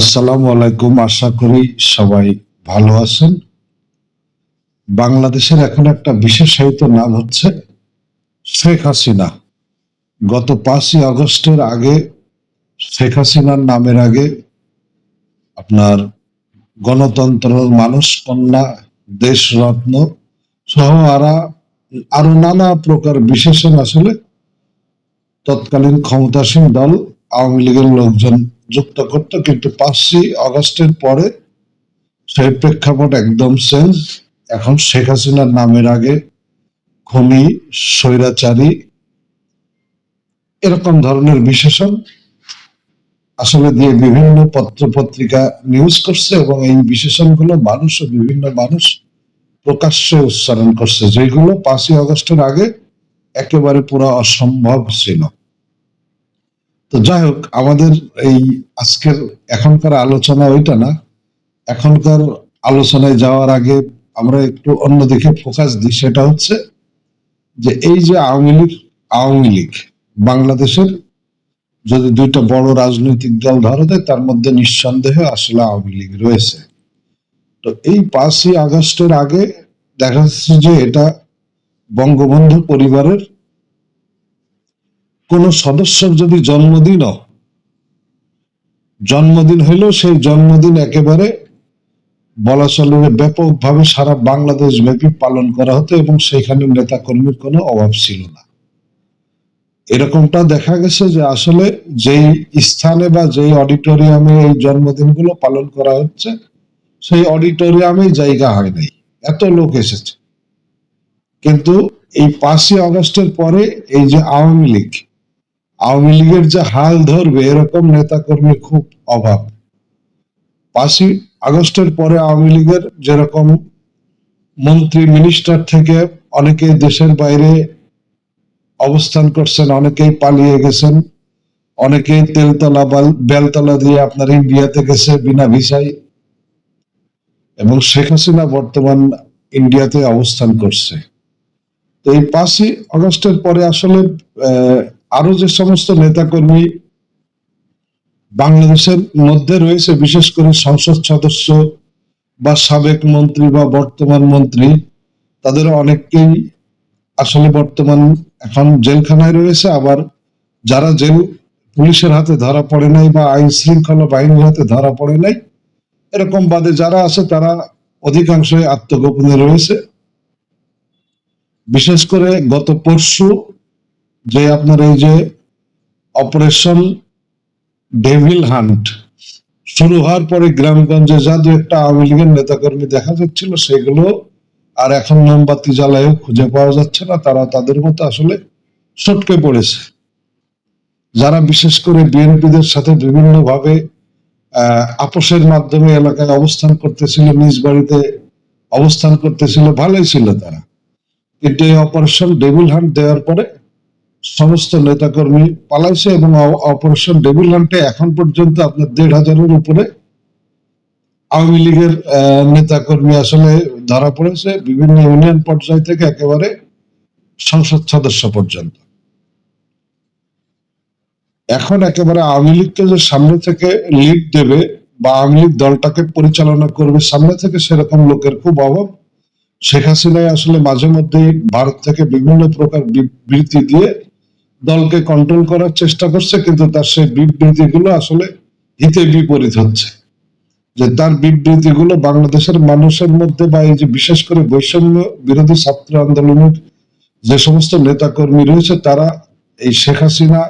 আসসালামু আলাইকুম। আশা করি সবাই ভালো আছেন। বাংলাদেশের এখন একটা বিশেষায়িত নাম হচ্ছে শেখ হাসিনা। গত পাঁচই আগস্টের আগে শেখ হাসিনার নামের আগে আপনার গণতন্ত্র, মানুষ কন্যা দেশরত্ন সহ আরা, আরও নানা প্রকার বিশেষণ আসলে তৎকালীন ক্ষমতাসীন দল, আওয়ামী লীগের লোকজন যুক্ত করতো, কিন্তু পাঁচই আগস্টের পরে সেই প্রেক্ষাপট একদম চেঞ্জ এখন শেখ হাসিনার নামের আগে খুনি, স্বৈরাচারী, এরকম ধরনের বিশেষণ আসলে দিয়ে বিভিন্ন পত্র পত্রিকা নিউজ করছে এবং এই বিশেষণগুলো মানুষ ও বিভিন্ন মানুষ প্রকাশ্যে উচ্চারণ করছে, যেগুলো পাঁচই আগস্টের আগে একেবারে পুরো অসম্ভব ছিল। তো যাই হোক, আমাদের এই আজকের এখনকার আলোচনা ওইটা না। এখনকার আলোচনায় যাওয়ার আগে আমরা একটু অন্যদিকে ফোকাস দিই, সেটা হচ্ছে যে এই যে আওয়ামী লীগ আওয়ামী লীগ, বাংলাদেশের যদি দুইটা বড় রাজনৈতিক দল ধরা দেয়, তার মধ্যে নিঃসন্দেহে আসলে আওয়ামী লীগ রয়েছে। তো এই পাঁচই আগস্টের আগে দেখা যাচ্ছে যে এটা বঙ্গবন্ধু পরিবারের কোন সদস্যর যদি জন্মদিনও জন্মদিন হইলেও সেই জন্মদিন একেবারে বলা চলে ব্যাপকভাবে সারা বাংলাদেশ ব্যাপী পালন করা হতো এবং সেখানে নেতা কর্মীর কোনো অভাব ছিল না। এরকমটা দেখা গেছে যে আসলে যেই স্থানে বা যেই অডিটোরিয়ামে এই জন্মদিনগুলো পালন করা হচ্ছে, সেই অডিটোরিয়ামে জায়গা হয় নাই। এত লোক এসেছে। কিন্তু এই পাঁচই আগস্টের পরে এই যে আওয়ামী লীগ আওয়ামী লীগের যে হাল ধরবে, এরকম নেতা কর্মী খুব অভাব। পাঁচই আগস্টের পরে আওয়ামী লীগের যেরকম মন্ত্রী মিনিস্টার থেকে অনেকে দেশের বাইরে অবস্থান করছেন, অনেকেই পালিয়ে গেছেন, অনেকেই তেলতলা বাল- বেলতলা দিয়ে আপনার ইন্ডিয়াতে গেছে বিনা ভিসায়। এবং শেখ হাসিনা বর্তমান ইন্ডিয়াতে অবস্থান করছে। তো এই পাঁচই আগস্টের পরে আসলে আরও যে সমস্ত নেতাকর্মী বাংলাদেশের মধ্যে রয়েছে, বিশেষ করে সংসদ সদস্য বা সাবেক মন্ত্রী বা বর্তমান মন্ত্রী, তাদের অনেককেই আসলে বর্তমান এখন জেলখানায় রয়েছে। আবার যারা জেল পুলিশের হাতে ধরা পড়ে নাই বা আইন শৃঙ্খলা বাহিনীর হাতে ধরা পড়ে নাই, এরকম বাদে যারা আছে তারা অধিকাংশই আত্মগোপনে রয়েছে। বিশেষ করে গত পরশু যে আপনার এই যে অপারেশন ডেভিল হান্ট শুরু হওয়ার পরে গ্রামগঞ্জে যা দু একটা আওয়ামী লীগের নেতাকর্মী দেখা যাচ্ছিল, সেগুলো আর এখন মোমবাতি জ্বালায়ও খুঁজে পাওয়া যাচ্ছে না, তারা তাদের মতো আসলে সটকে পড়েছে। যারা বিশেষ করে বিএনপিদের সাথে বিভিন্ন ভাবে আহ, আপোষের মাধ্যমে এলাকায় অবস্থান করতেছিল, নিজ বাড়িতে অবস্থান করতেছিল, ভালোই ছিল তারা। কিন্তু এই অপারেশন ডেভিল হান্ট দেওয়ার পরে সমস্ত নেতাকর্মী পালাইছে এবং অপারেশন ডেভিল হান্টে এখন পর্যন্ত আপনার দেড় হাজারের উপরে আওয়ামী লীগের নেতাকর্মী আসলে ধরা পড়েছে, বিভিন্ন ইউনিয়ন পর্যায় থেকে একেবারে সংসদ সদস্য পর্যন্ত। এখন একেবারে আওয়ামী লীগকে যে সামনে থেকে লিড দেবে বা আওয়ামী লীগ দলটাকে পরিচালনা করবে, সামনে থেকে সেরকম লোকের খুব অভাব। শেখ হাসিনায় আসলে মাঝে মধ্যে ভারত থেকে বিভিন্ন প্রকার বিবৃতি দিয়ে দলকে কন্ট্রোল করার চেষ্টা করছে, কিন্তু তার সেই বিবৃতি গুলো আসলে হিতে বিপরীত হচ্ছে। যে তার বিবৃতি গুলো বাংলাদেশের মানুষের মধ্যে বা এই যে বিশেষ করে বৈষম্য বিরোধী ছাত্র আন্দোলনের যে সমস্ত নেতা কর্মী রয়েছে, তারা এই শেখ হাসিনা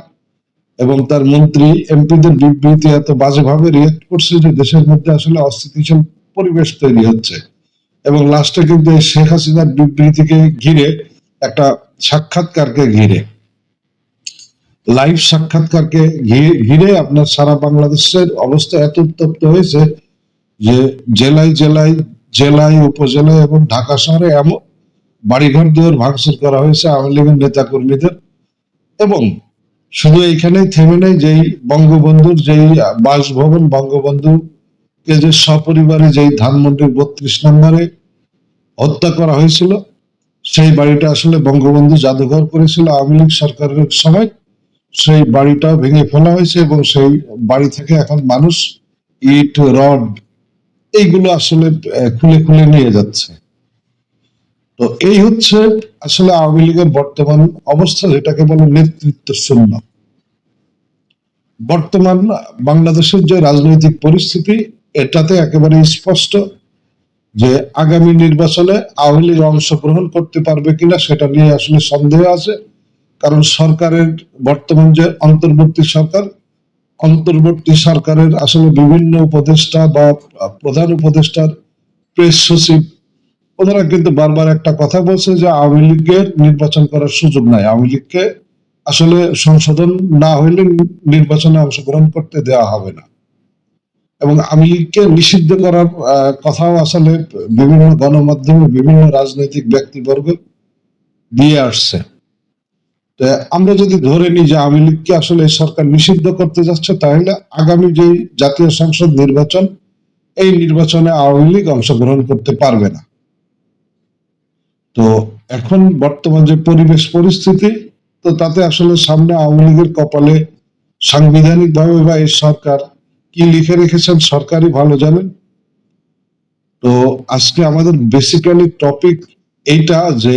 এবং তার মন্ত্রী, এমপিদের বিবৃতি এত বাজেভাবে রিয়েক্ট করছে যে দেশের মধ্যে আসলে অস্থিতিশীল পরিবেশ তৈরি হচ্ছে। এবং লাস্টে কিন্তু এই শেখ হাসিনার বিবৃতিকে ঘিরে একটা সাক্ষাৎকারকে ঘিরে লাইভ সাক্ষাৎকারকে ঘিরে আপনার সারা বাংলাদেশের অবস্থা এত উত্তপ্ত হয়েছে যে জেলায় জেলায় জেলায়, উপজেলায় এবং ঢাকা শহরে এমন বাড়িঘর দুয়ার ভাঙচুর করা হয়েছে আওয়ামী লীগের নেতা কর্মীদের এবং শুধু এইখানেই থেমে নেই যেই বঙ্গবন্ধুর যেই বাসভবন বঙ্গবন্ধু কে যে সপরিবারে যেই ধানমন্ডির বত্রিশ নম্বরে হত্যা করা হয়েছিল, সেই বাড়িটা আসলে বঙ্গবন্ধু জাদুঘর করেছিল আওয়ামী লীগ সরকারের সময়। সেই বাড়িটা ভেঙে ফেলা হয়েছে এবং সেই বাড়ি থেকে এখন মানুষ ইট, রড, এইগুলো আসলে খুলে খুলে নিয়ে যাচ্ছে। তো এই হচ্ছে আসলে আওয়ামী লীগের বর্তমান অবস্থা, যেটাকে বলে নেতৃত্ব শূন্য। বর্তমান বাংলাদেশের যে রাজনৈতিক পরিস্থিতি, এটাতে একেবারে স্পষ্ট যে আগামী নির্বাচনে আওয়ামী লীগ অংশগ্রহণ করতে পারবে কিনা, সেটা নিয়ে আসলে সন্দেহ আছে। কারণ সরকারের বর্তমান যে অন্তর্বর্তী সরকার, অন্তর্বর্তী সরকারের আসলে বিভিন্ন উপদেষ্টা বা প্রধান উপদেষ্টার প্রেস সচিব, ওনারা কিন্তু বারবার একটা কথা বলছে যে আওয়ামী লীগের নির্বাচন করার সুযোগ নাই। আওয়ামী লীগকে আসলে সংশোধন না হইলে নির্বাচনে অংশগ্রহণ করতে দেওয়া হবে না। এবং আওয়ামী লীগকে নিষিদ্ধ করার কথাও আসলে বিভিন্ন গণমাধ্যমে বিভিন্ন রাজনৈতিক ব্যক্তিবর্গ দিয়ে আসছে। আমরা যদি ধরে নিই যে আওয়ামী লীগকে আসলে সরকার নিষিদ্ধ করতে যাচ্ছে, তাহলে আগামী যে জাতীয় সংসদ নির্বাচন, এই নির্বাচনে আওয়ামী লীগ অংশগ্রহণ করতে পারবে না। তো এখন বর্তমান যে পরিবেশ পরিস্থিতি, তো তাতে আসলে সামনে আওয়ামী লীগের কপালে সাংবিধানিক ভাবে বা এই সরকার কি লিখে রেখেছেন, সরকারই ভালো জানেন। তো আজকে আমাদের বেসিক্যালি টপিক এইটা যে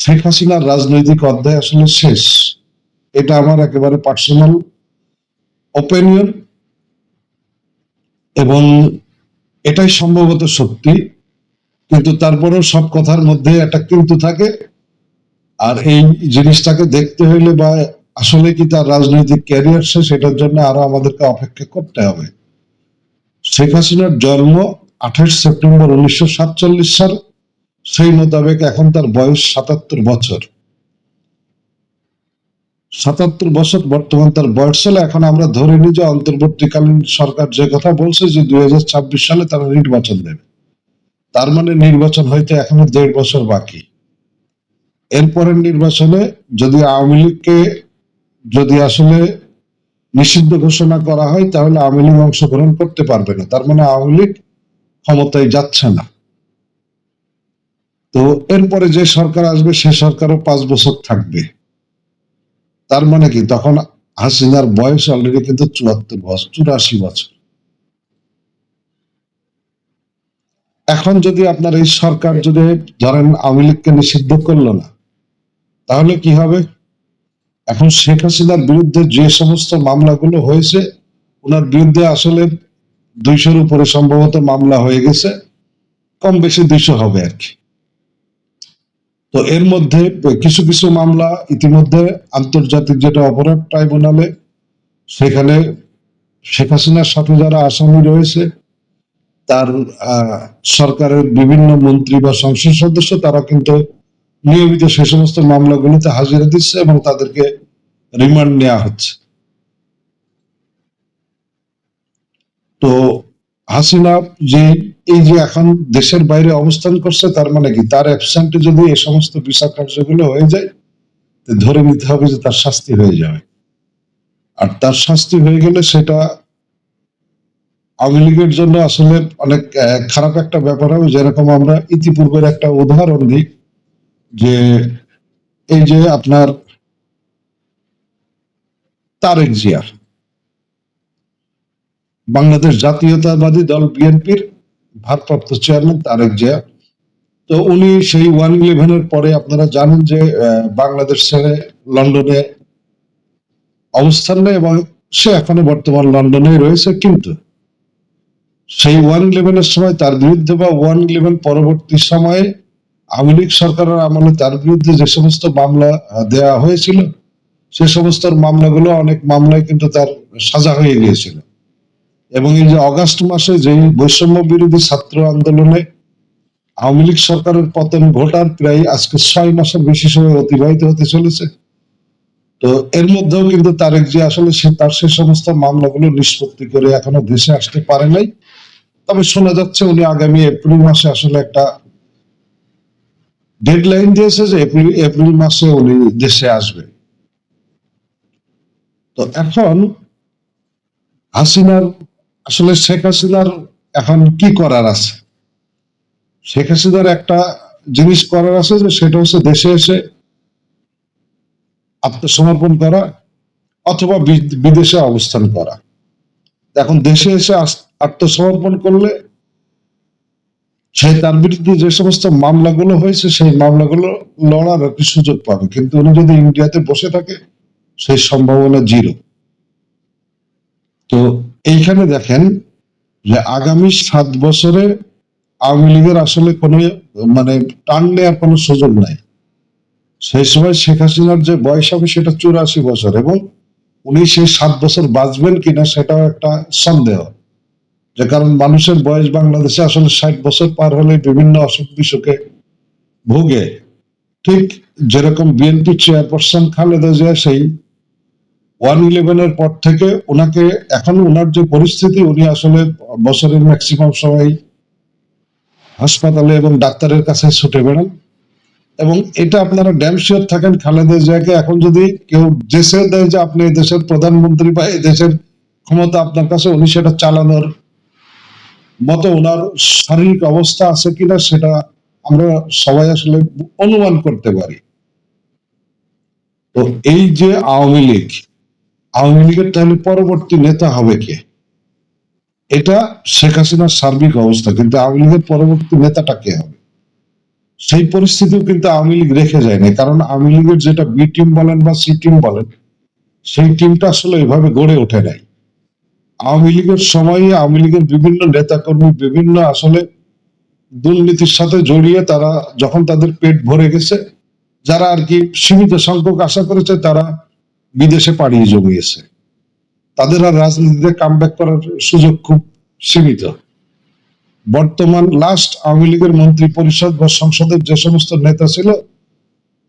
শেখ হাসিনার রাজনৈতিক অধ্যায় আসলে শেষ। এটা আমার একেবারে পার্সোনাল ওপিনিয়ন এবং এটাই সম্ভবত সত্যি, কিন্তু তারপরেও সব কথার মধ্যে একটা কিন্তু থাকে। আর এই জিনিসটাকে দেখতে হইলে বা আসলে কি তার রাজনৈতিক ক্যারিয়ার শেষ এটার জন্য আরও আমাদেরকে অপেক্ষা করতে হবে। শেখ হাসিনার জন্ম আঠাশ সেপ্টেম্বর উনিশশো সাতচল্লিশ সাল। সেই মোতাবেক এখন তার বয়স সাতাত্তর বছর। সাতাত্তর বছর বর্তমান তার বয়স সালে এখন আমরা ধরে নিই যে অন্তর্বর্তীকালীন সরকার যে কথা বলছে যে দু হাজার ছাব্বিশ সালে তারা নির্বাচন দেবে। তার মানে নির্বাচন হইতে এখনও দেড় বছর বাকি। এরপরের নির্বাচনে যদি আওয়ামী লীগকে যদি আসলে নিষিদ্ধ ঘোষণা করা হয়, তাহলে আওয়ামী লীগ অংশগ্রহণ করতে পারবে না। তার মানে আওয়ামী লীগ ক্ষমতায় যাচ্ছে না। তো এরপরে যে সরকার আসবে, সে সরকারও পাঁচ বছর থাকবে। তার মানে কি? তখন হাসিনার বয়স অলরেডি কিন্তু চুয়াত্তর বছর, চুরাশি বছর। এখন যদি আপনার এই সরকার যদি ধরেন আওয়ামী লীগকে নিষিদ্ধ করল না, তাহলে কি হবে? এখন শেখ হাসিনার বিরুদ্ধে যে সমস্ত মামলাগুলো হয়েছে, ওনার বিরুদ্ধে আসলে দুইশোর উপরে সম্ভবত মামলা হয়ে গেছে, কম বেশি দুইশো হবে আর কি। তো এর মধ্যে কিছু কিছু মামলা ইতিমধ্যে আন্তর্জাতিক যেটা অপরাধ ট্রাইব্যুনালে, সেখানে শেখ হাসিনার সাথে যারা আসামি রয়েছে, তার সরকারের বিভিন্ন মন্ত্রী বা সংসদ সদস্য, তারা কিন্তু নিয়মিত সে সমস্ত মামলাগুলোতে হাজিরা দিচ্ছে এবং তাদেরকে রিমান্ড নেওয়া হচ্ছে। তো হাসিনা যে এই যে এখন দেশের বাইরে অবস্থান করছে, তার মানে কি? তার অ্যাবসেন্টে যদি এই সমস্ত বিচার কার্যগুলো হয়ে যায় ধরে নিতে হবে যে তার শাস্তি হয়ে যাবে। আর তার শাস্তি হয়ে গেলে সেটা আওয়ামী লীগের জন্য আসলে অনেক খারাপ একটা ব্যাপার হবে। যেরকম আমরা ইতিপূর্বের একটা উদাহরণ দিই যে, এই যে আপনার তারেক জিয়া বাংলাদেশ জাতীয়তাবাদী দল, বিএনপির ভারপ্রাপ্ত চেয়ারম্যান তারেক জিয়া। তো উনি সেই ওয়ান ইলেভেনের পরে আপনারা জানেন যে বাংলাদেশ ছেড়ে লন্ডনে অবস্থান নেয় এবং সে এখনও বর্তমান লন্ডনে রয়েছে। কিন্তু সেই ওয়ান ইলেভেনের সময় তার বিরুদ্ধে বা ওয়ান ইলেভেন পরবর্তী সময়ে আওয়ামী লীগ সরকারের আমলে তার বিরুদ্ধে যে সমস্ত মামলা দেয়া হয়েছিল, সে সমস্ত মামলাগুলো, অনেক মামলায় কিন্তু তার সাজা হয়ে গিয়েছিল। এবং এই যে অগাস্ট মাসে যে বৈষম্য বিরোধী ছাত্র আন্দোলনে আওয়ামী লীগ সরকারের পতন ঘটার প্রায় আজকে ছয় মাসের বেশি সময় অতিবাহিত হতে চলেছে। তো এর মধ্যেও কিন্তু তারেক যে আসলে সে তার সে সমস্ত মামলাগুলো নিষ্পত্তি করে এখনও দেশে আসতে পারে নাই। তবে শোনা যাচ্ছে উনি আগামী এপ্রিল মাসে আসলে একটা ডেডলাইন দিয়েছে যে এপ্রিল এপ্রিল মাসে উনি দেশে আসবে। তো এখন হাসিনার আসলে শেখ হাসিনার এখন কি করার আছে? শেখ হাসিনার একটা জিনিস করার আছে যে সেটা হচ্ছে দেশে এসে আত্মসমর্পণ করা অথবা বিদেশে অবস্থান করা। এখন দেশে এসে আত্মসমর্পণ করলে সে তার বিরুদ্ধে যে সমস্ত মামলাগুলো হয়েছে, সেই মামলাগুলো লড়ার একটি সুযোগ পাবে। কিন্তু উনি যদি ইন্ডিয়াতে বসে থাকে, সেই সম্ভাবনা জিরো। তো এইখানে দেখেন যে আগামী সাত বছরে আওয়ামী লীগের আসলে কোনো মানে টান নেওয়ার কোনো সুযোগ নাই। সেই সময় শেখ হাসিনার যে বয়স হবে সেটা চুরাশি বছর এবং উনি সেই সাত বছর বাঁচবেন কিনা সেটাও একটা সন্দেহ। যে কারণ মানুষের বয়স বাংলাদেশে আসলে ষাট বছর পার হলে বিভিন্ন অসুখ বিসুখে ভোগে। ঠিক যেরকম বিএনপি চেয়ারপারসন খালেদা জিয়া সেই ওয়ান ইলেভেনের পর থেকে ওনাকে এখন ওনার যে পরিস্থিতি, উনি আসলে বছরের ম্যাক্সিমাম সময় হাসপাতালে এবং ডাক্তারের কাছে ছুটে বেড়ান। এবং এটা আপনারা ড্যাম শিওর থাকেন, খালেদা জিয়াকে এখন যদি কেউ দেশে দেয় যে আপনি দেশের প্রধানমন্ত্রী বা দেশের ক্ষমতা আপনার কাছে, উনি সেটা চালানোর মতো ওনার শারীরিক অবস্থা আছে কিনা সেটা আমরা সবাই আসলে অনুমান করতে পারি। তো এই যে আওয়ামী লীগ আওয়ামী লীগের তাহলে পরবর্তী নেতা হবে কে? এটা শেখ হাসিনার সার্বিক অবস্থা, কিন্তু আওয়ামী লীগের পরবর্তী নেতাটা কে হবে? সেই পরিস্থিতিও কিন্তু আওয়ামী লীগ রেখে যায়নি, কারণ আওয়ামী লীগের যেটা বি টিম বলেন বা সি টিম বলেন, সেই টিমটা আসলে এভাবে গড়ে ওঠে নাই। আওয়ামী লীগের সময়ে আওয়ামী লীগের বিভিন্ন নেতাকর্মী বিভিন্ন আসলে দুর্নীতির সাথে জড়িয়ে তারা যখন তাদের পেট ভরে গেছে, যারা আর কি সীমিত সংখ্যক আশা করেছে, তারা বিদেশে পাড়িয়ে জমিয়েছে। তাদের আর রাজনীতিতে কাম করার সুযোগ খুব সীমিত। বর্তমান লাস্ট আওয়ামী লীগের মন্ত্রী পরিষদ বা সংসদের যে সমস্ত নেতা ছিল,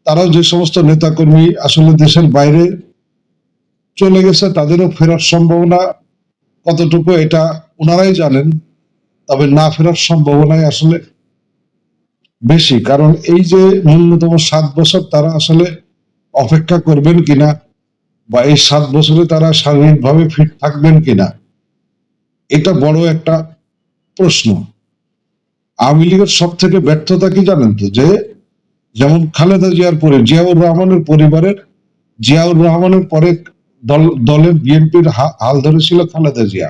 তারাও যে সমস্ত নেতাকর্মী আসলে দেশের বাইরে চলে গেছে, তাদেরও ফেরার সম্ভাবনা কতটুকু এটা ওনারাই জানেন, তবে না ফেরার সম্ভাবনাই আসলে বেশি। কারণ এই যে ন্যূনতম সাত বছর তারা আসলে অপেক্ষা করবেন কিনা বা এই সাত বছরে তারা শারীরিকভাবে ফিট থাকবেন কিনা, এটা বড় একটা প্রশ্ন। আওয়ামী লীগের সব থেকে ব্যর্থতা কি জানেন তো? যে যেমন খালেদা জিয়ার পরে, জিয়াউর রহমানের পরিবারের, জিয়াউর রহমানের পরে দল, দলের বিএনপির হাল ধরেছিল খালেদা জিয়া।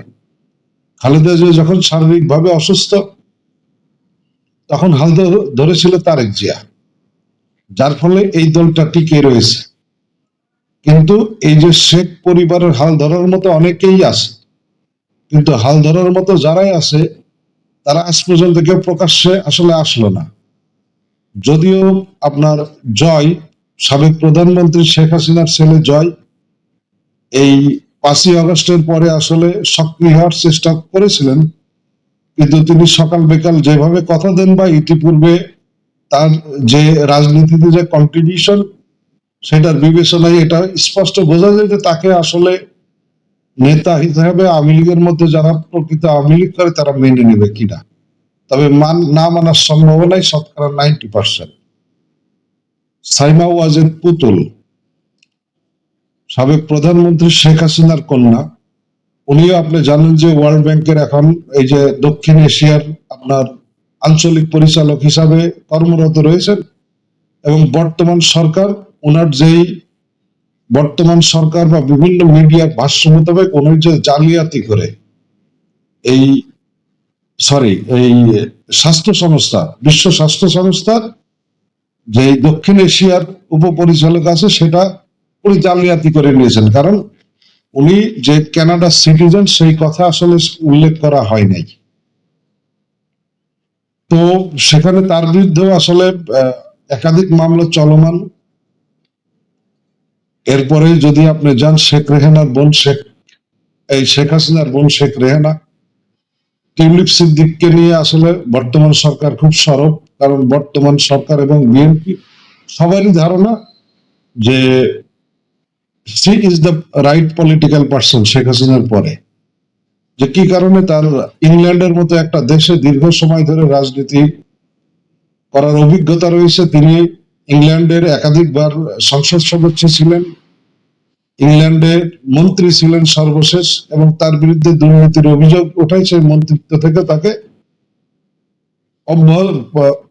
খালেদা জিয়া যখন শারীরিকভাবে অসুস্থ, তখন হাল ধরেছিল তারেক জিয়া। যার ফলে এই দলটা টিকে রয়েছে। কিন্তু এই যে শেখ পরিবারের হাল ধরার মতো অনেকেই আছে, কিন্তু হাল ধরার মতো যারাই আছে, তারা আজ পর্যন্ত কেউ প্রকাশ্যে আসলে আসলো না। যদিও আপনার জয়, সাবেক প্রধানমন্ত্রী শেখ হাসিনার ছেলে জয়, এই পাঁচই আগস্টের পরে আসলে সক্রিয় হওয়ার চেষ্টা করেছিলেন, কিন্তু তিনি সকাল বিকাল যেভাবে কথা দেন বা ইতিপূর্বে তার যে রাজনীতিতে যে কন্ট্রিবিউশন সেটার বিবেচনায় এটা স্পষ্ট বোঝা যায় যে তাকে আসলে নেতা হিসেবে আওয়ামী লীগের মধ্যে যারা প্রকৃত আওয়ামী লীগ করে, তারা মেনে নেবে কিনা? তবে মান, না মানার সম্ভাবনাই শতকরা নাইনটি পার্সেন্ট সাইমা ওয়াজেদ পুতুল, সাবেক প্রধানমন্ত্রী শেখ হাসিনার কন্যা। উনিও আপনি জানেন যে ওয়ার্ল্ড ব্যাংকের এখন এই যে দক্ষিণ এশিয়ার আপনার আঞ্চলিক পরিচালক হিসাবে কর্মরত রয়েছেন এবং বর্তমান সরকার ওনার যেই বর্তমান সরকার বা বিভিন্ন মিডিয়ার ভাষ্য মোতাবেক উনি যে জালিয়াতি করে এই সরি এই স্বাস্থ্য সংস্থা, বিশ্ব স্বাস্থ্য সংস্থার যে দক্ষিণ এশিয়ার উপপরিচালক আছে, সেটা উনি জালিয়াতি করে নিয়েছেন। কারণ উনি যে কানাডা সিটিজেন সেই কথা আসলে উল্লেখ করা হয় নাই। তো সেখানে তার বিরুদ্ধেও আসলে একাধিক মামলা চলমান। এরপরে যদি আপনি যান শেখ রেহেনার বোন শেখ, এই শেখ হাসিনার বোন শেখ রেহেনা, টিউলিপ সিদ্দিককে নিয়ে আসলে বর্তমান সরকার খুব সরব, কারণ বর্তমান সরকার এবং বিএনপি সবারই ধারণা যে she is the right political person Sheikh হাসিনার পরে। যে কি কারণে তার ইংল্যান্ডের মতো একটা দেশে দীর্ঘ সময় ধরে রাজনীতি করার অভিজ্ঞতা রয়েছে, তিনি ইংল্যান্ডের একাধিকবার সংসদ সদস্য ছিলেন, ইংল্যান্ডের মন্ত্রী ছিলেন সর্বশেষ এবং তার বিরুদ্ধে দুর্নীতির অভিযোগ ওঠাই সেই মন্ত্রিত্ব থেকে তাকে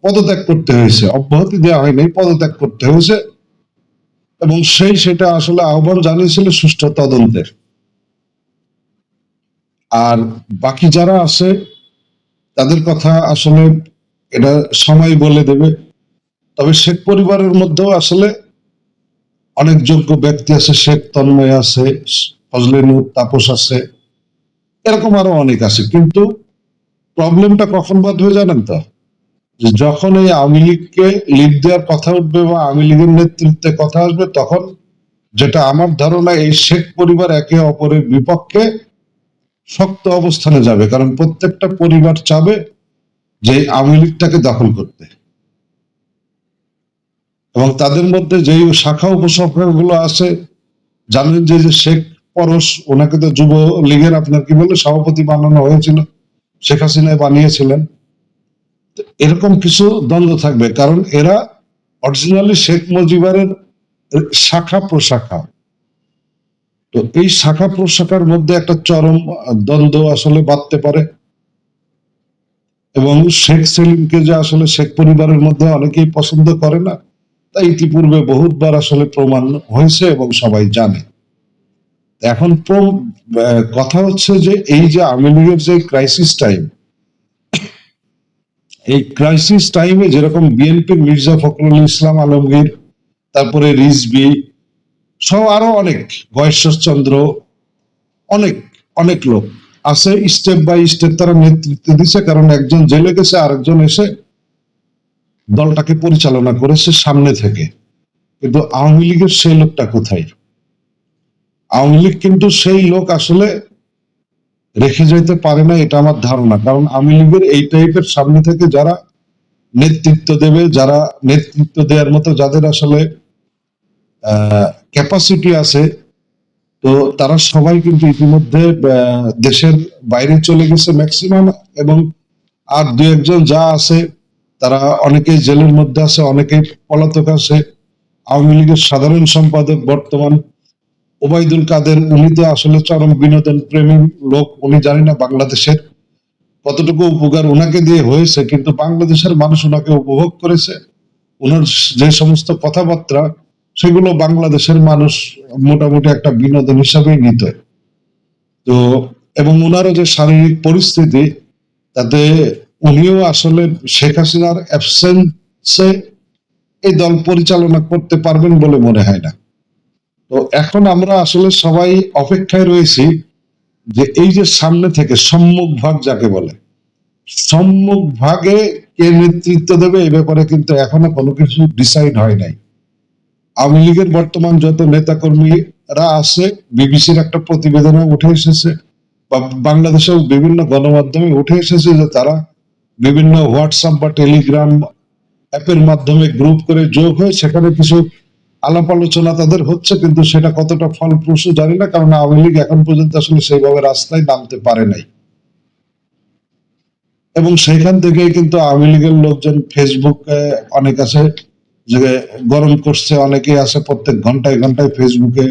পদত্যাগ করতে হয়েছে। অব্যাহতি দেওয়া হয়নি, পদত্যাগ করতে হয়েছে এবং সেই সেটা আসলে আহ্বান জানিয়েছিল সুষ্ঠু তদন্তের। আর বাকি যারা আছে, তাদের কথা আসলে এটা সময় বলে দেবে। তবে শেখ পরিবারের মধ্যেও আসলে অনেক যোগ্য ব্যক্তি আছে, শেখ তন্ময় আছে, ফজলে নূর তাপস আছে, এরকম আরও অনেক আছে। কিন্তু প্রবলেমটা কখন বাদ হয়ে জানেন তো? যখন এই আওয়ামী লীগকে লিড দেওয়ার কথা উঠবে বা আওয়ামী লীগের নেতৃত্বে কথা আসবে, তখন যেটা আমার ধারণা, এই শেখ পরিবার একে অপরের বিপক্ষে শক্ত অবস্থানে যাবে। কারণ প্রত্যেকটা পরিবার চাবে যে আওয়ামী লীগটাকে দখল করতে। এবং তাদের মধ্যে যেই শাখা উপশাখা গুলো আছে, জানেন যে শেখ পরশ, ওনাকে তো যুব লীগের আপনার কি বলে, সভাপতি বানানো হয়েছিল, শেখ হাসিনায় বানিয়েছিলেন। এরকম কিছু দ্বন্দ্ব থাকবে, কারণ এরা অরিজিনালি শেখ মুজিবারের শাখা প্রশাখা। তো এই শাখা প্রশাখার মধ্যে একটা চরম দ্বন্দ্ব আসলে বাঁধতে পারে। এবং শেখ সেলিমকে যে আসলে শেখ পরিবারের মধ্যে অনেকেই পছন্দ করে না ইতিপূর্বে বহুতবার আসলে প্রমাণ হয়েছে এবং সবাই জানে। এখন কথা হচ্ছে যে এই যে আওয়ামী লীগের যে ক্রাইসিস টাইম এই ক্রাইসিস টাইমে যেরকম বিএনপির মির্জা ফখরুল ইসলাম আলমগীর, তারপরে রিজবি সব আরও অনেক চন্দ্র, অনেক অনেক লোক আছে। স্টেপ বাই স্টেপ তারা নেতৃত্ব দিচ্ছে কারণ একজন জেলে গেছে, আরেকজন এসে দলটাকে পরিচালনা করেছে সামনে থেকে। কিন্তু আওয়ামী লীগের সেই লোকটা কোথায়? আওয়ামী লীগ কিন্তু সেই লোক আসলে রেখে যেতে পারে না এটা আমার ধারণা। কারণ আওয়ামী লীগের এই টাইপের সামনে থেকে যারা নেতৃত্ব দেবে, যারা নেতৃত্ব দেওয়ার মতো যাদের আসলে ক্যাপাসিটি আছে, তো তারা সবাই কিন্তু ইতিমধ্যে দেশের বাইরে চলে গেছে ম্যাক্সিমাম এবং আর দু একজন যা আছে তারা অনেকেই জেলের মধ্যে আছে অনেকেই পলাতক আছে। আওয়ামী লীগের সাধারণ সম্পাদক বর্তমান ওবায়দুল কাদের, উনি তো আসলে চরম বিনোদন প্রেমী লোক, উনি জানি না বাংলাদেশের কতটুকু উপকার ওনাকে দিয়ে হয়েছে, কিন্তু বাংলাদেশের মানুষ ওনাকে উপভোগ করেছে। ওনার যে সমস্ত কথাবার্তা, সেগুলো বাংলাদেশের মানুষ মোটামুটি একটা বিনোদন হিসাবেই নিত। তো, এবং ওনারও যে শারীরিক পরিস্থিতি, তাতে উনিও আসলে শেখ হাসিনার অ্যাবসেন্সে এই দল পরিচালনা করতে পারবেন বলে মনে হয় না। তো এখন আমরা আসলে সবাই অপেক্ষায় রয়েছি যে এই যে সামনে থেকে সম্মুখ ভাগ যাকে বলে, সম্মুখ ভাগে কে নেতৃত্ব দেবে এই ব্যাপারে কিন্তু এখনও কোনো কিছু ডিসাইড হয় নাই। আওয়ামী লীগের বর্তমান যত নেতাকর্মীরা আছে, বিবিসির একটা প্রতিবেদনে উঠে এসেছে বা বাংলাদেশেও বিভিন্ন গণমাধ্যমে উঠে এসেছে যে তারা বিভিন্ন হোয়াটসঅ্যাপ বা টেলিগ্রাম অ্যাপের মাধ্যমে গ্রুপ করে যোগ হয়ে সেখানে কিছু আলাপ আলোচনা তাদের হচ্ছে, কিন্তু সেটা কতটা ফলপ্রসূ জানি না, কারণ আওয়ামী লীগ এখন পর্যন্ত আসলে সেইভাবে রাস্তায় নামতে পারে নাই। এবং সেখান থেকেই কিন্তু আওয়ামী লীগের লোকজন ফেসবুকে অনেক আছে, যে গরম করছে, অনেকেই আছে প্রত্যেক ঘন্টায় ঘন্টায় ফেসবুকে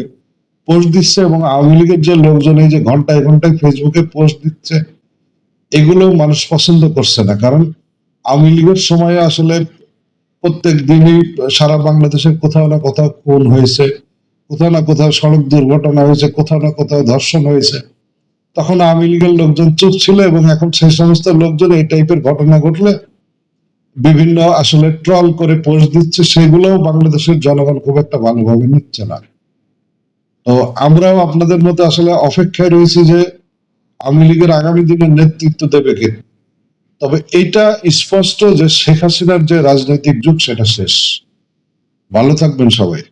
পোস্ট দিচ্ছে, এবং আওয়ামী লীগের যে লোকজন এই যে ঘন্টায় ঘন্টায় ফেসবুকে পোস্ট দিচ্ছে এগুলো মানুষ পছন্দ করছে না, কারণ আওয়ামী লীগের সময়ে আসলে প্রত্যেক দিনই সারা বাংলাদেশের কোথাও না কোথাও খুন হয়েছে, কোথাও না কোথাও সড়ক দুর্ঘটনা হয়েছে, কোথাও না কোথাও ধর্ষণ হয়েছে। তখন আওয়ামী লীগের লোকজন চুপ ছিল এবং এখন সেই সমস্ত লোকজন এই টাইপের ঘটনা ঘটলে বিভিন্ন আসলে ট্রল করে পোস্ট দিচ্ছে, সেগুলোও বাংলাদেশের জনগণ খুব একটা ভালোভাবে নিচ্ছে না। তো আমরাও আপনাদের মতো আসলে অপেক্ষায় রয়েছি যে আওয়ামী লীগের আগামী দিনে নেতৃত্ব দেবে কে? তবে এটা স্পষ্ট যে শেখ হাসিনার যে রাজনৈতিক যুগ, সেটা শেষ। ভালো থাকবেন সবাই।